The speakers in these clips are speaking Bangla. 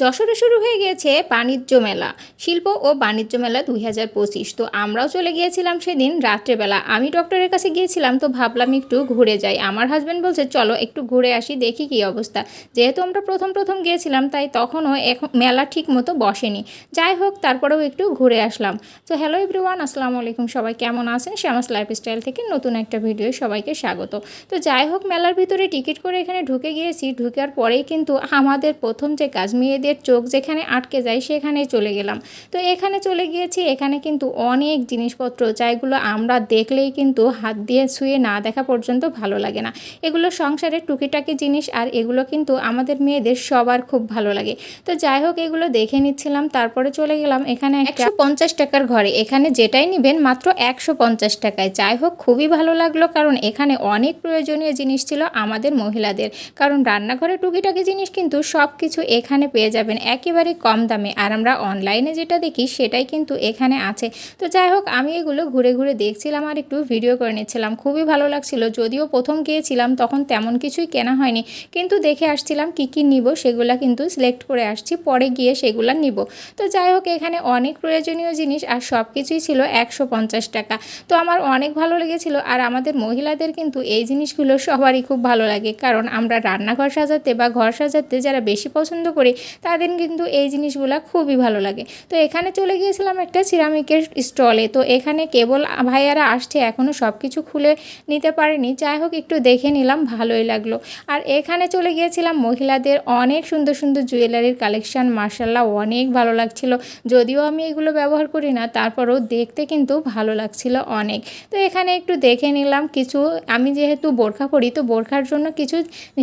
যশোরে শুরু হয়ে গিয়েছে বাণিজ্য মেলা, শিল্প ও বাণিজ্য মেলা দুই হাজার পঁচিশ। তো আমরাও চলে গিয়েছিলাম সেদিন রাত্রেবেলা। আমি ডক্টরের কাছে গিয়েছিলাম, তো ভাবলাম একটু ঘুরে যাই। আমার হাজব্যান্ড বলছে, চলো একটু ঘুরে আসি, দেখি কী অবস্থা। যেহেতু আমরা প্রথম প্রথম গিয়েছিলাম, তাই তখনও এখন মেলা ঠিক মতো বসেনি। যাই হোক, তারপরেও একটু ঘুরে আসলাম। তো হ্যালো এভরিওয়ান আসসালামু আলাইকুম। সবাই কেমন আছেন? শ্যামাস লাইফস্টাইল থেকে নতুন একটা ভিডিও সবাইকে স্বাগত। তো যাই হোক, মেলার ভিতরে টিকিট করে এখানে ঢুকে গিয়েছি। ঢুকার পরেই কিন্তু আমাদের প্রথম যে কাজ মেয়েদের চোখ যেখানে আটকে যায় সেখানেই চলে গেলাম। তো এখানে চলে গিয়েছি, এখানে কিন্তু অনেক জিনিসপত্র, যাইগুলো আমরা দেখলেই কিন্তু হাত দিয়ে ছুঁয়ে না দেখা পর্যন্ত ভালো লাগে না। এগুলো সংসারের টুকিটাকি জিনিস আর এগুলো কিন্তু আমাদের মেয়েদের সবার খুব ভালো লাগে। তো যাই হোক, এগুলো দেখে নিচ্ছিলাম, তারপরে চলে গেলাম এখানে একশো পঞ্চাশ টাকার ঘরে। এখানে যেটাই নেবেন মাত্র একশো পঞ্চাশ টাকায়। যাই হোক, খুবই ভালো লাগল, কারণ এখানে অনেক প্রয়োজনীয় জিনিস ছিল আমাদের মহিলাদের। কারণ রান্নাঘরে টুকিটাকি জিনিস কিন্তু সব কিছু এখানে পেয়ে যাবেন একেবারে কম দামে। আর আমরা অনলাইনে যেটা দেখি সেটাই কিন্তু এখানে আছে। তো যাই হোক, আমি এগুলো ঘুরে ঘুরে দেখছিলাম আর একটু ভিডিও করে নিচ্ছিলাম। খুবই ভালো লাগছিল। যদিও প্রথম গিয়েছিলাম, তখন তেমন কিছুই কেনা হয়নি। কিন্তু দেখে আসছিলাম কি কি নিব, সেগুলো কিন্তু সিলেক্ট করে আসছি। পরে গিয়ে সেগুলো নিব। তো যাই হোক, এখানে অনেক প্রয়োজনীয় জিনিস আর সব কিছুই ছিল একশো পঞ্চাশ টাকা। তো আমার অনেক ভালো লেগেছিল। আর আমাদের মহিলাদের কিন্তু এই জিনিসগুলো সবারই খুব ভালো লাগে। কারণ আমরা রান্নাঘর সাজাতে বা ঘর সাজাতে যারা বেশি পছন্দ করি তাদের কিন্তু এই জিনিসগুলো খুবই ভালো লাগে। তো এখানে চলে গিয়েছিলাম একটা সিরামিকের স্টলে। তো এখানে কেবল ভাইয়ারা আসছে এখনও সব কিছু খুলে নিতে পারেনি। যাই হোক, একটু দেখে নিলাম, ভালোই লাগল। আর এখানে চলে গিয়েছিলাম মহিলাদের অনেক সুন্দর সুন্দর জুয়েলারির কালেকশান। মার্শাল্লাহ অনেক ভালো লাগছিল। যদিও আমি এগুলো ব্যবহার করি না, তারপরেও দেখতে কিন্তু ভালো লাগছিল অনেক। তো এখানে একটু দেখে নিলাম কিছু, আমি যেহেতু বোরখা পরি, তো বোরখার জন্য কিছু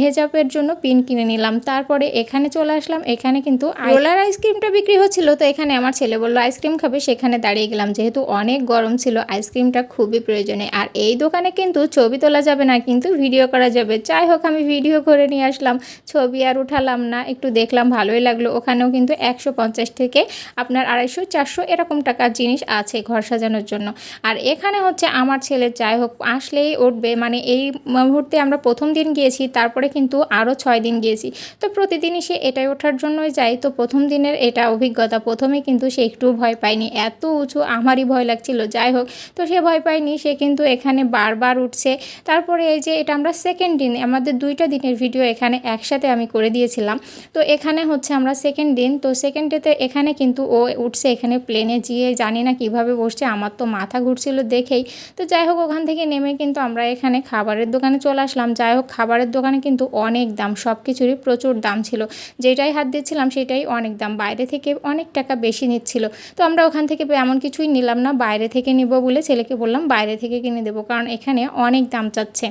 হেজাবের জন্য পিন কিনে নিলাম। তারপরে এখানে চলে আসলাম, এখানে কিন্তু রোলার আইসক্রিমটা বিক্রি হচ্ছিল, তো এখানে আমার ছেলে বলল, আইসক্রিম খাবে? সেখানে দাঁড়িয়ে গেলাম, যেহেতু অনেক গরম ছিল, আইসক্রিমটা খুবই প্রয়োজনে আর এই দোকানে কিন্তু ছবি তোলা যাবে না, কিন্তু ভিডিও করা যাবে। যাই হোক, আমি ভিডিও করে নিয়ে আসলাম, ছবি আর উঠালাম না, একটু দেখলাম, ভালোই লাগল। ওখানেও কিন্তু একশো পঞ্চাশ থেকে আপনার আড়াইশো, চারশো এরকম টাকার জিনিস আছে ঘর সাজানোর জন্য। আর এখানে হচ্ছে আমার ছেলে, যাই হোক, আসলেই উঠবে। মানে এই মুহূর্তে আমরা প্রথম দিন গিয়েছি, তারপরে কিন্তু আরও ছয় দিন গিয়েছি। তো প্রতিদিনই সে এটাই ওঠার জন্যই যাই, তো প্রথম দিনের এটা অভিজ্ঞতা। প্রথমে কিন্তু সে একটু ভয় পায়নি। এত উঁচু আমারই ভয় লাগছিল। যাই হোক, তো সে ভয় পায়নি। সে কিন্তু এখানে বারবার উঠছে। তারপরে এই যে এটা আমরা সেকেন্ড দিন, আমাদের দুইটা দিনের ভিডিও এখানে একসাথে আমি করে দিয়েছিলাম। তো এখানে হচ্ছে আমরা সেকেন্ড দিন, তো সেকেন্ড ডেতে এখানে কিন্তু ও উঠছে এখানে প্লেনে গিয়ে জানি না কীভাবে বসছে, আমার তো মাথা ঘুরছিল দেখেই। তো যাই হোক, ওখান থেকে নেমে কিন্তু আমরা এখানে খাবারের দোকানে চলে আসলাম। যাই হোক, খাবারের দোকানে কিন্তু অনেক দাম সব কিছুরই প্রচুর দাম ছিল। যেটাই হাত দিচ্ছিলাম সেটাই অনেক দাম। বাইরে থেকে অনেক টাকা বেশি নিচ্ছিল। তো আমরা ওখান থেকে এমন কিছুই নিলাম না। বাইরে থেকে নিব বলে ছেলেকে বললাম, বাইরে থেকে কিনে দেবো। কারণ এখানে অনেক দাম চাচ্ছে।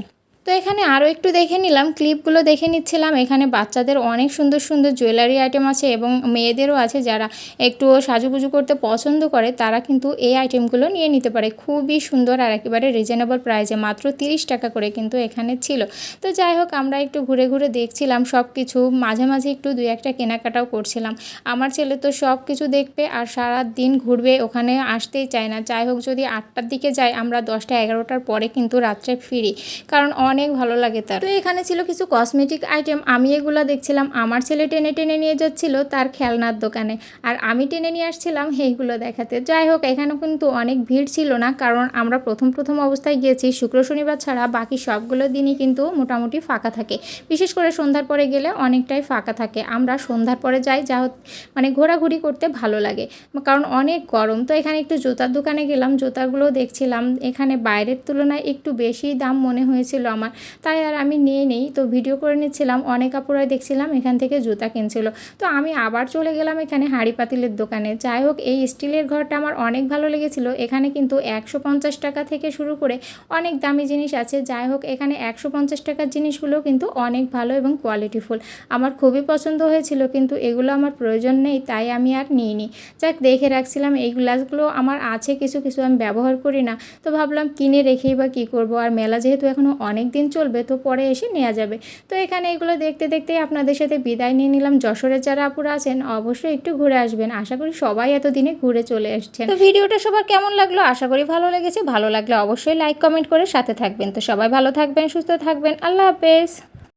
তো এখানে আরও একটু দেখে নিলাম, ক্লিপগুলো দেখে নিচ্ছিলাম। এখানে বাচ্চাদের অনেক সুন্দর সুন্দর জুয়েলারি আইটেম আছে এবং মেয়েদেরও আছে যারা একটু সাজুগুজু করতে পছন্দ করে, তারা কিন্তু এই আইটেমগুলো নিয়ে নিতে পারে। খুবই সুন্দর আর একেবারে রিজনেবল প্রাইসে মাত্র তিরিশ টাকা করে কিন্তু এখানে ছিল। তো যাই হোক, আমরা একটু ঘুরে ঘুরে দেখছিলাম সব কিছু মাঝে মাঝে একটু দুই একটা কেনাকাটাও করছিলাম। আমার ছেলে তো সব কিছু দেখবে আর সারা দিন ঘুরবে, ওখানে আসতেই চায় না। যাই হোক, যদি আটটার দিকে যায়, আমরা দশটা এগারোটার পরে কিন্তু রাত্রে ফিরি। কারণ অনেক ভালো লাগে তার। তো এখানে ছিল কিছু কসমেটিক আইটেম আমি এগুলো দেখছিলাম। আমার ছেলে টেনে টেনে নিয়ে যাচ্ছিল তার খেলনার দোকানে। আর আমি টেনে নিয়ে আসছিলাম এইগুলো দেখাতে। যাই হোক এখানে কিন্তু অনেক ভিড় ছিল না, কারণ আমরা প্রথম প্রথম অবস্থায় গিয়েছি। শুক্র শনিবার ছাড়া বাকি সবগুলো দিনই কিন্তু মোটামুটি ফাঁকা থাকে। বিশেষ করে সন্ধ্যার পরে গেলে অনেকটাই ফাঁকা থাকে। আমরা সন্ধ্যার পরে যাই, যা মানে ঘোরাঘুরি করতে ভালো লাগে। কারণ অনেক গরম। তো এখানে একটু জুতার দোকানে গেলাম। জুতাগুলো দেখছিলাম। এখানে বাইরের তুলনায় একটু বেশি দাম মনে হয়েছিল আমার। তাই আর আমি নিয়ে নেই। তো ভিডিও করে নিচ্ছিলাম। অনেক কাপড়ায় দেখছিলাম। এখান থেকে জুতা কিনছিল। তো আমি আবার চলে গেলাম এখানে হাঁড়ি পাতিলের দোকানে। যাই হোক, এই স্টিলের ঘরটা আমার অনেক ভালো লেগেছিল। এখানে কিন্তু একশো পঞ্চাশ টাকা থেকে শুরু করে অনেক দামি জিনিস আছে। যাই হোক, এখানে একশো পঞ্চাশ টাকার জিনিসগুলো কিন্তু অনেক ভালো এবং কোয়ালিটিফুল আমার খুবই পছন্দ হয়েছিল, কিন্তু এগুলো আমার প্রয়োজন নেই, তাই আমি আর নিইনি। যাক, দেখে রাখছিলাম, এই গ্লাসগুলো আমার আছে, কিছু কিছু আমি ব্যবহার করি না। তো ভাবলাম কিনে রেখেই বা কী করব? আর মেলা যেহেতু এখনও অনেক দিন চলবে তো পরে এসে নেওয়া যাবে। তো এখানে এগুলো দেখতে দেখতেই আপনাদের সাথে বিদায় নিয়ে নিলাম। যশোরের যারা আপুরা আছেন, অবশ্যই একটু ঘুরে আসবেন। আশা করি সবাই এতদিনে ঘুরে চলে এসছেন। তো ভিডিওটা সবার কেমন লাগল? আশা করি ভালো লেগেছে। ভালো লাগলে অবশ্যই লাইক কমেন্ট করে সাথে থাকবেন। তো সবাই ভালো থাকবেন, সুস্থ থাকবেন। আল্লাহ হাফেজ।